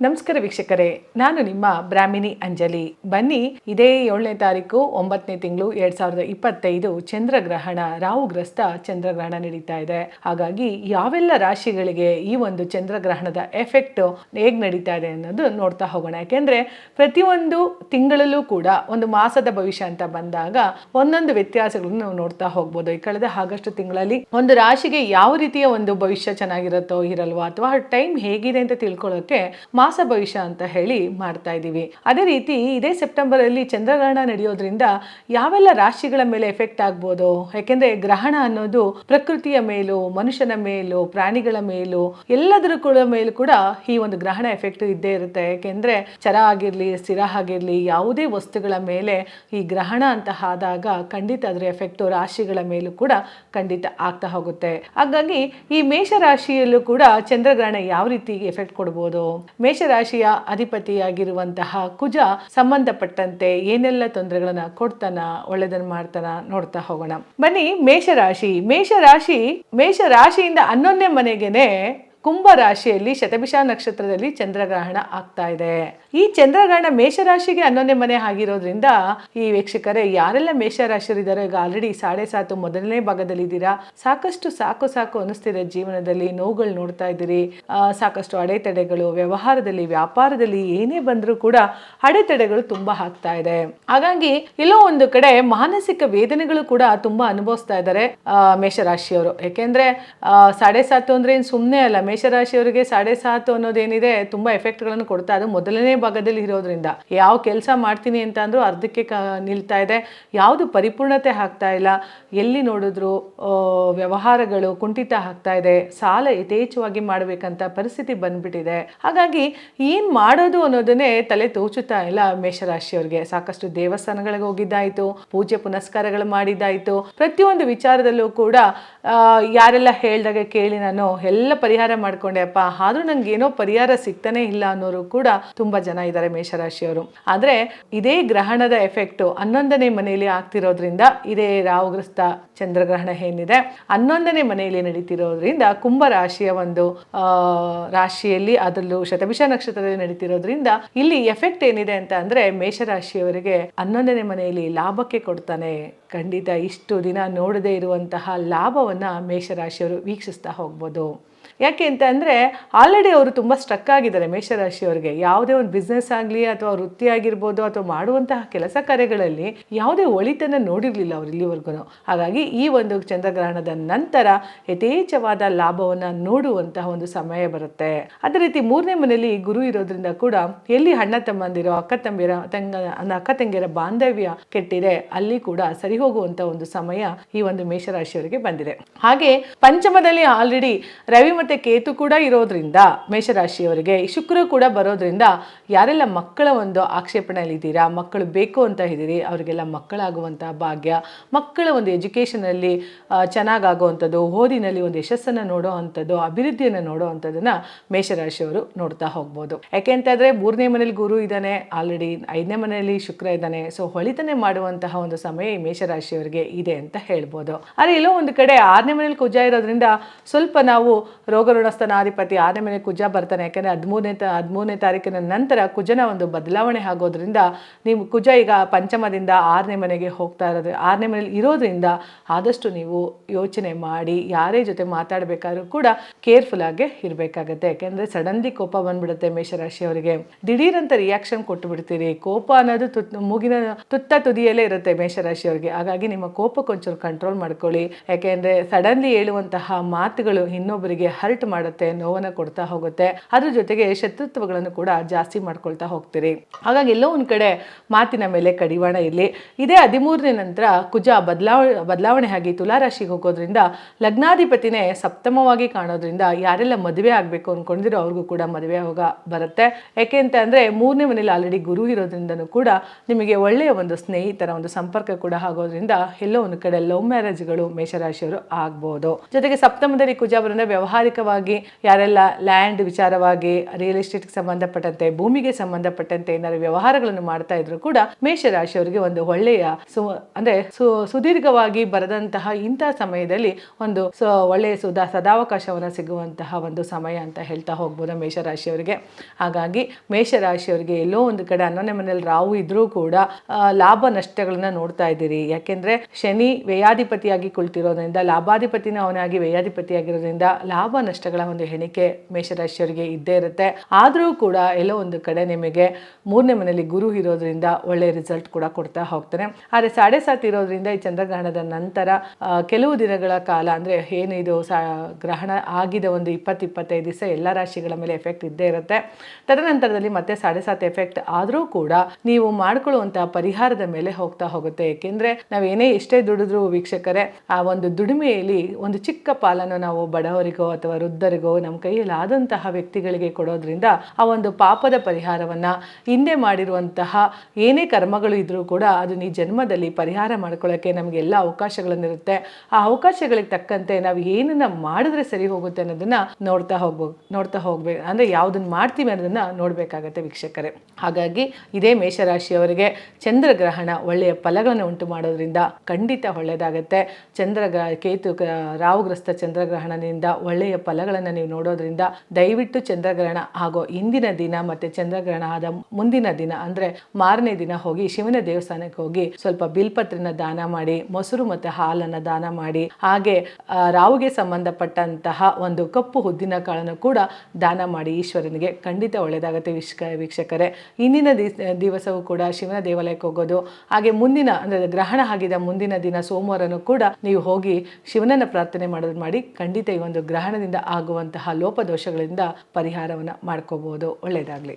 ನಮಸ್ಕಾರ ವೀಕ್ಷಕರೇ, ನಾನು ನಿಮ್ಮ ಬ್ರಾಹ್ಮಿಣಿ ಅಂಜಲಿ. ಬನ್ನಿ, ಇದೇ ಏಳನೇ ತಾರೀಕು, ಒಂಬತ್ತನೇ ತಿಂಗಳು, ಎರಡ್ ಸಾವಿರದ ಇಪ್ಪತ್ತೈದು ಚಂದ್ರಗ್ರಹಣ ರಾಹುಗ್ರಸ್ತ ಚಂದ್ರಗ್ರಹಣ ನಡೀತಾ ಇದೆ. ಹಾಗಾಗಿ, ಯಾವೆಲ್ಲ ರಾಶಿಗಳಿಗೆ ಈ ಒಂದು ಚಂದ್ರಗ್ರಹಣದ ಎಫೆಕ್ಟ್ ಹೇಗೆ ನಡೀತಾ ಇದೆ ಅನ್ನೋದು ನೋಡ್ತಾ ಹೋಗೋಣ. ಯಾಕೆಂದ್ರೆ, ಪ್ರತಿಯೊಂದು ತಿಂಗಳಲ್ಲೂ ಕೂಡ ಒಂದು ಮಾಸದ ಭವಿಷ್ಯ ಅಂತ ಬಂದಾಗ ಒಂದೊಂದು ವ್ಯತ್ಯಾಸಗಳನ್ನು ನಾವು ನೋಡ್ತಾ ಹೋಗ್ಬೋದು. ಈ ಕಳೆದ ಆಗಸ್ಟ್ ತಿಂಗಳಲ್ಲಿ ಒಂದು ರಾಶಿಗೆ ಯಾವ ರೀತಿಯ ಒಂದು ಭವಿಷ್ಯ ಚೆನ್ನಾಗಿರುತ್ತೋ, ಇರಲ್ವೋ, ಅಥವಾ ಟೈಮ್ ಹೇಗಿದೆ ಅಂತ ತಿಳ್ಕೊಳ್ಳೋಕೆ ಮಾಸ ಭವಿಷ್ಯ ಅಂತ ಹೇಳಿ ಮಾಡ್ತಾ ಇದ್ದೀವಿ. ಅದೇ ರೀತಿ ಇದೇ ಸೆಪ್ಟೆಂಬರ್ ಅಲ್ಲಿ ಚಂದ್ರಗ್ರಹಣ ನಡೆಯೋದ್ರಿಂದ ಯಾವೆಲ್ಲ ರಾಶಿಗಳ ಮೇಲೆ ಎಫೆಕ್ಟ್ ಆಗ್ಬೋದು? ಯಾಕೆಂದ್ರೆ ಗ್ರಹಣ ಅನ್ನೋದು ಪ್ರಕೃತಿಯ ಮೇಲೂ, ಮನುಷ್ಯನ ಮೇಲೂ, ಪ್ರಾಣಿಗಳ ಮೇಲೂ, ಎಲ್ಲದರ ಕೂಡ ಮೇಲೂ ಕೂಡ ಈ ಒಂದು ಗ್ರಹಣ ಎಫೆಕ್ಟ್ ಇದ್ದೇ ಇರುತ್ತೆ. ಯಾಕೆಂದ್ರೆ ಚರ ಆಗಿರ್ಲಿ, ಸ್ಥಿರ ಆಗಿರ್ಲಿ, ಯಾವುದೇ ವಸ್ತುಗಳ ಮೇಲೆ ಈ ಗ್ರಹಣ ಅಂತ ಆದಾಗ ಖಂಡಿತ ಅದರ ಎಫೆಕ್ಟ್ ರಾಶಿಗಳ ಮೇಲೂ ಕೂಡ ಖಂಡಿತ ಆಗ್ತಾ ಹೋಗುತ್ತೆ. ಹಾಗಾಗಿ ಈ ಮೇಷ ರಾಶಿಯಲ್ಲೂ ಕೂಡ ಚಂದ್ರಗ್ರಹಣ ಯಾವ ರೀತಿ ಎಫೆಕ್ಟ್ ಕೊಡ್ಬೋದು? ಮೇಷರಾಶಿಯ ಅಧಿಪತಿಯಾಗಿರುವಂತಹ ಕುಜ ಸಂಬಂಧಪಟ್ಟಂತೆ ಏನೆಲ್ಲ ತೊಂದರೆಗಳನ್ನ ಕೊಡ್ತಾನ, ಒಳ್ಳೆದನ್ನ ಮಾಡ್ತಾನ ನೋಡ್ತಾ ಹೋಗೋಣ. ಬನ್ನಿ ಮೇಷರಾಶಿ. ಮೇಷರಾಶಿ, ಮೇಷರಾಶಿಯಿಂದ ಹನ್ನೊಂದನೇ ಮನೆಗೆನೆ ಕುಂಭ ರಾಶಿಯಲ್ಲಿ ಶತಭಿಷ ನಕ್ಷತ್ರದಲ್ಲಿ ಚಂದ್ರಗ್ರಹಣ ಆಗ್ತಾ ಇದೆ. ಈ ಚಂದ್ರಗ್ರಹಣ ಮೇಷರಾಶಿಗೆ ಹನ್ನೊಂದನೇ ಮನೆ ಆಗಿರೋದ್ರಿಂದ ಈ ವೀಕ್ಷಕರೇ, ಯಾರೆಲ್ಲ ಮೇಷರಾಶಿಯರಿದ್ದಾರೆ ಈಗ ಆಲ್ರೆಡಿ ಸಾಡೆ ಸಾತು ಮೊದಲನೇ ಭಾಗದಲ್ಲಿ ಇದ್ದೀರಾ ಸಾಕಷ್ಟು ಸಾಕು ಸಾಕು ಅನಿಸ್ತಿದೆ ಜೀವನದಲ್ಲಿ, ನೋವುಗಳು ನೋಡ್ತಾ ಇದ್ದೀರಿ. ಸಾಕಷ್ಟು ಅಡೆತಡೆಗಳು, ವ್ಯವಹಾರದಲ್ಲಿ, ವ್ಯಾಪಾರದಲ್ಲಿ ಏನೇ ಬಂದರೂ ಕೂಡ ಅಡೆತಡೆಗಳು ತುಂಬಾ ಆಗ್ತಾ ಇದೆ. ಹಾಗಾಗಿ ಇಲ್ಲೋ ಒಂದು ಕಡೆ ಮಾನಸಿಕ ವೇದನೆಗಳು ಕೂಡ ತುಂಬಾ ಅನುಭವಿಸ್ತಾ ಇದ್ದಾರೆ ಮೇಷರಾಶಿಯವರು. ಯಾಕೆಂದ್ರೆ ಸಾಡೆ ಸಾತು ಅಂದ್ರೆ ಏನು ಸುಮ್ಮನೆ ಅಲ್ಲ ಮೇಷರಾಶಿಯವರಿಗೆ ಸಾಡೆ ಸಾತು ಅನ್ನೋದೇನಿದೆ, ತುಂಬಾ ಎಫೆಕ್ಟ್ಗಳನ್ನು ಕೊಡ್ತಾ ಅದು ಮೊದಲನೇ ಭಾಗದಲ್ಲಿ ಇರೋದ್ರಿಂದ. ಯಾವ ಕೆಲಸ ಮಾಡ್ತೀನಿ ಅಂತ ಅಂದ್ರೂ ಅರ್ಧಕ್ಕೆ ನಿಲ್ತಾ ಇದೆ. ಯಾವುದು ಪರಿಪೂರ್ಣತೆ ಆಗ್ತಾ ಇಲ್ಲ, ಎಲ್ಲಿ ನೋಡಿದ್ರು ವ್ಯವಹಾರಗಳು ಕುಂಠಿತ ಆಗ್ತಾ ಇದೆ, ಸಾಲ ಯಥೇಚ್ಛವಾಗಿ ಮಾಡಬೇಕಂತ ಪರಿಸ್ಥಿತಿ ಬಂದ್ಬಿಟ್ಟಿದೆ. ಹಾಗಾಗಿ ಏನ್ ಮಾಡೋದು ಅನ್ನೋದನ್ನೇ ತಲೆ ತೋಚುತ್ತಾ ಇಲ್ಲ ಮೇಷರಾಶಿಯವರಿಗೆ. ಸಾಕಷ್ಟು ದೇವಸ್ಥಾನಗಳಿಗೆ ಹೋಗಿದ್ದಾಯ್ತು, ಪೂಜೆ ಪುನಸ್ಕಾರಗಳು ಮಾಡಿದ್ದಾಯ್ತು. ಪ್ರತಿಯೊಂದು ವಿಚಾರದಲ್ಲೂ ಕೂಡ ಯಾರೆಲ್ಲ ಹೇಳ್ದಾಗ ಕೇಳಿ ನಾನು, ಎಲ್ಲ ಪರಿಹಾರ ಮಾಡ್ಕೊಂಡೆ, ಅಪ್ಪ, ಆದ್ರೂ ನಂಗೆ ಏನೋ ಪರಿಹಾರ ಸಿಗ್ತಾನೆ ಇಲ್ಲ ಅನ್ನೋರು ಕೂಡ ತುಂಬಾ ಜನ ಇದ್ದಾರೆ ಮೇಷರಾಶಿಯವರು. ಆದ್ರೆ ಇದೇ ಗ್ರಹಣದ ಎಫೆಕ್ಟ್ ಹನ್ನೊಂದನೇ ಮನೆಯಲ್ಲಿ ಆಗ್ತಿರೋದ್ರಿಂದ ಇದೇ ರಾಹುಗ್ರಸ್ತ ಚಂದ್ರಗ್ರಹಣ ಏನಿದೆ, ಹನ್ನೊಂದನೇ ಮನೆಯಲ್ಲಿ ನಡೀತಿರೋದ್ರಿಂದ ಕುಂಭ ರಾಶಿಯ ಒಂದು ರಾಶಿಯಲ್ಲಿ ಅದರಲ್ಲೂ ಶತಭಿಷ ನಕ್ಷತ್ರದಲ್ಲಿ ನಡೀತಿರೋದ್ರಿಂದ ಇಲ್ಲಿ ಎಫೆಕ್ಟ್ ಏನಿದೆ ಅಂತ ಅಂದ್ರೆ ಮೇಷರಾಶಿಯವರಿಗೆ ಹನ್ನೊಂದನೇ ಮನೆಯಲ್ಲಿ ಲಾಭಕ್ಕೆ ಕೊಡ್ತಾನೆ. ಖಂಡಿತ ಇಷ್ಟು ದಿನ ನೋಡದೇ ಇರುವಂತಹ ಲಾಭವನ್ನ ಮೇಷರಾಶಿಯವರು ವೀಕ್ಷಿಸ್ತಾ ಹೋಗ್ಬೋದು. ಯಾಕೆ ಅಂತ ಅಂದರೆ ಆಲ್ರೆಡಿ ಅವರು ತುಂಬ ಸ್ಟ್ರಕ್ ಆಗಿದ್ದಾರೆ ಮೇಷರಾಶಿಯವರಿಗೆ. ಯಾವುದೇ ಒಂದು ಬಿಸ್ನೆಸ್ ಆಗಲಿ ಅಥವಾ ವೃತ್ತಿ ಆಗಿರ್ಬೋದು ಅಥವಾ ಮಾಡುವಂತಹ ಕೆಲಸ ಕಾರ್ಯಗಳಲ್ಲಿ ಯಾವುದೇ ಒಳಿತನ ನೋಡಿರಲಿಲ್ಲ ಅವರು ಇಲ್ಲಿವರೆಗೂ. ಹಾಗಾಗಿ ಈ ಒಂದು ಚಂದ್ರಗ್ರಹಣದ ನಂತರ ಯಥೇಚ್ಛವಾದ ಲಾಭವನ್ನು ನೋಡುವಂತಹ ಒಂದು ಸಮಯ ಬರುತ್ತೆ. ಅದೇ ರೀತಿ ಮೂರನೇ ಮನೆಯಲ್ಲಿ ಗುರು ಇರೋದ್ರಿಂದ ಕೂಡ ಎಲ್ಲಿ ಅಣ್ಣ ತಮ್ಮಂದಿರೋ, ಅಕ್ಕ ತಂಬಿರ ತಂಗ ಅಕ್ಕ ತಂಗಿಯರ ಬಾಂಧವ್ಯ ಕೆಟ್ಟಿದೆ, ಅಲ್ಲಿ ಕೂಡ ಸರಿ ಹೋಗುವಂತಹ ಒಂದು ಸಮಯ ಈ ಒಂದು ಮೇಷರಾಶಿಯವರಿಗೆ ಬಂದಿದೆ. ಹಾಗೆ ಪಂಚಮದಲ್ಲಿ ಆಲ್ರೆಡಿ ರವಿ ಮತ್ತೆ ಕೇತು ಕೂಡ ಇರೋದ್ರಿಂದ ಮೇಷರಾಶಿಯವರಿಗೆ, ಶುಕ್ರ ಕೂಡ ಬರೋದ್ರಿಂದ ಯಾರೆಲ್ಲ ಮಕ್ಕಳ ಒಂದು ಆಕ್ಷೇಪಣೆಯಲ್ಲಿದ್ದೀರಾ, ಮಕ್ಕಳು ಬೇಕು ಅಂತ ಇದ್ದೀರಿ, ಅವರಿಗೆಲ್ಲ ಮಕ್ಕಳಾಗುವಂತಹ ಭಾಗ್ಯ, ಮಕ್ಕಳ ಒಂದು ಎಜುಕೇಷನಲ್ಲಿ ಚೆನ್ನಾಗಾಗುವಂಥದ್ದು, ಓದಿನಲ್ಲಿ ಒಂದು ಯಶಸ್ಸನ್ನು ನೋಡೋ ಅಂಥದ್ದು, ಅಭಿವೃದ್ಧಿಯನ್ನು ನೋಡೋ ಅಂಥದ್ದನ್ನು ಮೇಷರಾಶಿಯವರು ನೋಡ್ತಾ ಹೋಗ್ಬೋದು. ಯಾಕೆಂತಂದ್ರೆ ಮೂರನೇ ಮನೇಲಿ ಗುರು ಇದ್ದಾನೆ, ಆಲ್ರೆಡಿ ಐದನೇ ಮನೆಯಲ್ಲಿ ಶುಕ್ರ ಇದ್ದಾನೆ, ಸೊ ಹೊಳಿತನೆ ಮಾಡುವಂತಹ ಒಂದು ಸಮಯ ಈ ಮೇಷರಾಶಿಯವರಿಗೆ ಇದೆ ಅಂತ ಹೇಳ್ಬೋದು. ಆದರೆ ಎಲ್ಲೋ ಒಂದು ಕಡೆ ಆರನೇ ಮನೇಲಿ ಕುಜ ಇರೋದ್ರಿಂದ ಸ್ವಲ್ಪ ನಾವು ರೋಗ ಋಣಸ್ಥಾನಾಧಿಪತಿ ಆನೆ ಮನೆ ಕುಜ ಬರ್ತಾನೆ. ಯಾಕೆಂದರೆ ಹದಿಮೂರನೇ ಹದಿಮೂರನೇ ತಾರೀಕಿನ ನಂತರ ಕುಜನ ಒಂದು ಬದಲಾವಣೆ ಆಗೋದ್ರಿಂದ ನೀವು ಕುಜ ಈಗ ಪಂಚಮದಿಂದ ಆರನೇ ಮನೆಗೆ ಹೋಗ್ತಾ ಇರೋದು. ಆರನೇ ಮನೇಲಿ ಇರೋದ್ರಿಂದ ಆದಷ್ಟು ನೀವು ಯೋಚನೆ ಮಾಡಿ, ಯಾರೇ ಜೊತೆ ಮಾತಾಡಬೇಕಾದ್ರೂ ಕೂಡ ಕೇರ್ಫುಲ್ ಆಗಿ ಇರಬೇಕಾಗತ್ತೆ. ಯಾಕೆಂದರೆ ಸಡನ್ಲಿ ಕೋಪ ಬಂದ್ಬಿಡುತ್ತೆ ಮೇಷರಾಶಿಯವರಿಗೆ. ದಿಢೀರಂತ ರಿಯಾಕ್ಷನ್ ಕೊಟ್ಟು ಬಿಡ್ತೀರಿ ಕೋಪ ಅನ್ನೋದು ತುತ್, ಮೂಗಿನ ತುತ್ತ ತುದಿಯಲ್ಲೇ ಇರುತ್ತೆ ಮೇಷರಾಶಿಯವರಿಗೆ. ಹಾಗಾಗಿ ನಿಮ್ಮ ಕೋಪಕ್ಕೊಂಚೂರು ಕಂಟ್ರೋಲ್ ಮಾಡ್ಕೊಳ್ಳಿ. ಯಾಕೆಂದರೆ ಸಡನ್ಲಿ ಹೇಳುವಂತಹ ಮಾತುಗಳು ಇನ್ನೊಬ್ಬರಿಗೆ ಹರ್ಟ್ ಮಾಡುತ್ತೆ, ನೋವನ್ನ ಕೊಡ್ತಾ ಹೋಗುತ್ತೆ. ಅದ್ರ ಜೊತೆಗೆ ಶತ್ರುತ್ವಗಳನ್ನು ಕೂಡ ಜಾಸ್ತಿ ಮಾಡ್ಕೊಳ್ತಾ ಹೋಗ್ತೀರಿ. ಹಾಗಾಗಿ ಎಲ್ಲೋ ಒಂದ್ ಕಡೆ ಮಾತಿನ ಮೇಲೆ ಕಡಿವಾಣ ಇರಲಿ. ಇದೇ ಹದಿಮೂರನೇ ನಂತರ ಕುಜ ಬದಲಾವಣೆ ಬದಲಾವಣೆ ಆಗಿ ತುಲಾರಾಶಿಗೆ ಹೋಗೋದ್ರಿಂದ ಲಗ್ನಾಧಿಪತಿನೇ ಸಪ್ತಮವಾಗಿ ಕಾಣೋದ್ರಿಂದ ಯಾರೆಲ್ಲ ಮದುವೆ ಆಗಬೇಕು ಅನ್ಕೊಂಡಿರೋ ಅವ್ರಿಗೂ ಕೂಡ ಮದುವೆ ಹೋಗ ಬರುತ್ತೆ. ಯಾಕೆ ಅಂತ ಅಂದ್ರೆ ಮೂರನೇ ಮನೇಲಿ ಆಲ್ರೆಡಿ ಗುರು ಇರೋದ್ರಿಂದನೂ ಕೂಡ ನಿಮಗೆ ಒಳ್ಳೆಯ ಒಂದು ಸ್ನೇಹಿತರ ಒಂದು ಸಂಪರ್ಕ ಕೂಡ ಆಗೋದ್ರಿಂದ ಎಲ್ಲೋ ಒಂದು ಕಡೆ ಲವ್ ಮ್ಯಾರೇಜ್ಗಳು ಮೇಷರಾಶಿಯವರು ಆಗ್ಬೋದು. ಜೊತೆಗೆ ಸಪ್ತಮದಲ್ಲಿ ಕುಜ ಬರೋದ್ರೆ ವ್ಯವಹಾರಿಕ ವ್ಯಾವಹಾರಿಕವಾಗಿ ಯಾರೆಲ್ಲ ಲ್ಯಾಂಡ್ ವಿಚಾರವಾಗಿ ರಿಯಲ್ ಎಸ್ಟೇಟ್ಗೆ ಸಂಬಂಧಪಟ್ಟಂತೆ, ಭೂಮಿಗೆ ಸಂಬಂಧಪಟ್ಟಂತೆ ಏನಾದ್ರು ವ್ಯವಹಾರಗಳನ್ನು ಮಾಡ್ತಾ ಇದ್ರು ಕೂಡ ಮೇಷರಾಶಿಯವರಿಗೆ ಒಂದು ಒಳ್ಳೆಯ ಸು, ಅಂದ್ರೆ ಸುದೀರ್ಘವಾಗಿ ಬರದಂತಹ ಇಂತಹ ಸಮಯದಲ್ಲಿ ಒಂದು ಒಳ್ಳೆಯ ಸುಧಾ, ಸದಾವಕಾಶವನ್ನು ಸಿಗುವಂತಹ ಒಂದು ಸಮಯ ಅಂತ ಹೇಳ್ತಾ ಹೋಗ್ಬೋದು ಮೇಷರಾಶಿಯವರಿಗೆ? ಹಾಗಾಗಿ ಮೇಷರಾಶಿಯವರಿಗೆ ಎಲ್ಲೋ ಒಂದು ಕಡೆ ಹನ್ನೊಂದನೇ ಮನೇಲಿ ರಾವು ಇದ್ರೂ ಕೂಡ ಲಾಭ ನಷ್ಟಗಳನ್ನ ನೋಡ್ತಾ ಇದ್ದೀರಿ. ಯಾಕೆಂದ್ರೆ ಶನಿ ವ್ಯಯಾಧಿಪತಿಯಾಗಿ ಕುಳಿತಿರೋದ್ರಿಂದ, ಲಾಭಾಧಿಪತಿನ ಅವನಾಗಿ ವ್ಯಯಾಧಿಪತಿಯಾಗಿರೋದ್ರಿಂದ ಲಾಭ ನಷ್ಟಗಳ ಒಂದು ಹೆಣಿಕೆ ಮೇಷರಾಶಿಯವರಿಗೆ ಇದ್ದೇ ಇರುತ್ತೆ. ಆದರೂ ಕೂಡ ಎಲ್ಲೋ ಒಂದು ಕಡೆ ನಿಮಗೆ ಮೂರನೇ ಮನೆಯಲ್ಲಿ ಗುರು ಇರೋದ್ರಿಂದ ಒಳ್ಳೆ ರಿಸಲ್ಟ್ ಕೂಡ ಕೊಡ್ತಾ ಹೋಗ್ತಾನೆ. ಆದರೆ ಸಾಡೆ ಸಾತ್ ಇರೋದ್ರಿಂದ ಈ ಚಂದ್ರಗ್ರಹಣದ ನಂತರ ಕೆಲವು ದಿನಗಳ ಕಾಲ ಅಂದರೆ ಏನು ಇದು ಗ್ರಹಣ ಆಗಿದ ಒಂದು ಇಪ್ಪತ್ತು ಇಪ್ಪತ್ತೈದು ದಿವಸ ಎಲ್ಲ ರಾಶಿಗಳ ಮೇಲೆ ಎಫೆಕ್ಟ್ ಇದ್ದೇ ಇರುತ್ತೆ. ತದನಂತರದಲ್ಲಿ ಮತ್ತೆ ಸಾಡೆ ಸಾತ್ ಎಫೆಕ್ಟ್ ಆದರೂ ಕೂಡ ನೀವು ಮಾಡ್ಕೊಳ್ಳುವಂತಹ ಪರಿಹಾರದ ಮೇಲೆ ಹೋಗ್ತಾ ಹೋಗುತ್ತೆ. ಏಕೆಂದರೆ ನಾವೇನೇ ಎಷ್ಟೇ ದುಡಿದ್ರು ವೀಕ್ಷಕರೇ, ಆ ಒಂದು ದುಡಿಮೆಯಲ್ಲಿ ಒಂದು ಚಿಕ್ಕ ಪಾಲನ್ನು ನಾವು ಬಡವರಿಗೋ ಅಥವಾ ವೃದ್ಧರಿಗೋ, ನಮ್ಮ ಕೈಯಲ್ಲಿ ಆದಂತಹ ವ್ಯಕ್ತಿಗಳಿಗೆ ಕೊಡೋದ್ರಿಂದ ಆ ಒಂದು ಪಾಪದ ಪರಿಹಾರವನ್ನು ಹಿಂದೆ ಮಾಡಿರುವಂತಹ ಏನೇ ಕರ್ಮಗಳು ಇದ್ದರೂ ಕೂಡ ಅದು ಈ ಜನ್ಮದಲ್ಲಿ ಪರಿಹಾರ ಮಾಡ್ಕೊಳ್ಳೋಕ್ಕೆ ನಮಗೆ ಎಲ್ಲ ಅವಕಾಶಗಳನ್ನಿರುತ್ತೆ. ಆ ಅವಕಾಶಗಳಿಗೆ ತಕ್ಕಂತೆ ನಾವು ಏನನ್ನ ಮಾಡಿದ್ರೆ ಸರಿ ಹೋಗುತ್ತೆ ಅನ್ನೋದನ್ನ ನೋಡ್ತಾ ಹೋಗ್ಬೇಕು ನೋಡ್ತಾ ಹೋಗ್ಬೇಕು ಅಂದರೆ ಯಾವುದನ್ನ ಮಾಡ್ತೀವಿ ಅನ್ನೋದನ್ನ ನೋಡಬೇಕಾಗತ್ತೆ ವೀಕ್ಷಕರೇ. ಹಾಗಾಗಿ ಇದೇ ಮೇಷರಾಶಿಯವರಿಗೆ ಚಂದ್ರಗ್ರಹಣ ಒಳ್ಳೆಯ ಫಲಗಳನ್ನು ಉಂಟು ಮಾಡೋದ್ರಿಂದ ಖಂಡಿತ ಒಳ್ಳೆಯದಾಗತ್ತೆ. ಚಂದ್ರಗ್ರ ಕೇತು ರಾವುಗ್ರಸ್ತ ಚಂದ್ರಗ್ರಹಣದಿಂದ ಒಳ್ಳೆಯ ಫಲಗಳನ್ನು ನೀವು ನೋಡೋದ್ರಿಂದ ದಯವಿಟ್ಟು ಚಂದ್ರಗ್ರಹಣ ಆಗೋ ಇಂದಿನ ದಿನ ಮತ್ತೆ ಚಂದ್ರಗ್ರಹಣ ಆದ ಮುಂದಿನ ದಿನ ಅಂದ್ರೆ ಮಾರನೇ ದಿನ ಹೋಗಿ ಶಿವನ ದೇವಸ್ಥಾನಕ್ಕೆ ಹೋಗಿ ಸ್ವಲ್ಪ ಬಿಲ್ಪತ್ರನ ದಾನ ಮಾಡಿ, ಮೊಸರು ಮತ್ತೆ ಹಾಲನ್ನ ದಾನ ಮಾಡಿ, ಹಾಗೆ ರಾವುಗೆ ಸಂಬಂಧಪಟ್ಟಂತಹ ಒಂದು ಕಪ್ಪು ಉದ್ದಿನ ಕಾಳನ್ನು ಕೂಡ ದಾನ ಮಾಡಿ ಈಶ್ವರನಿಗೆ ಖಂಡಿತ ಒಳ್ಳೆಯದಾಗುತ್ತೆ ವೀಕ್ಷಕ ವೀಕ್ಷಕರೇ. ಇಂದಿನ ದಿವಸವೂ ಕೂಡ ಶಿವನ ದೇವಾಲಯಕ್ಕೆ ಹೋಗೋದು, ಹಾಗೆ ಮುಂದಿನ ಅಂದರೆ ಗ್ರಹಣ ಆಗಿದ ಮುಂದಿನ ದಿನ ಸೋಮವಾರನೂ ಕೂಡ ನೀವು ಹೋಗಿ ಶಿವನನ್ನ ಪ್ರಾರ್ಥನೆ ಮಾಡೋದು ಮಾಡಿ ಖಂಡಿತ ಈ ಒಂದು ಗ್ರಹಣದಿಂದ ಆಗುವಂತಹ ಲೋಪದೋಷಗಳಿಂದ ಪರಿಹಾರವನ್ನು ಮಾಡ್ಕೋಬಹುದು ಒಳ್ಳೆಯದಾಗಲಿ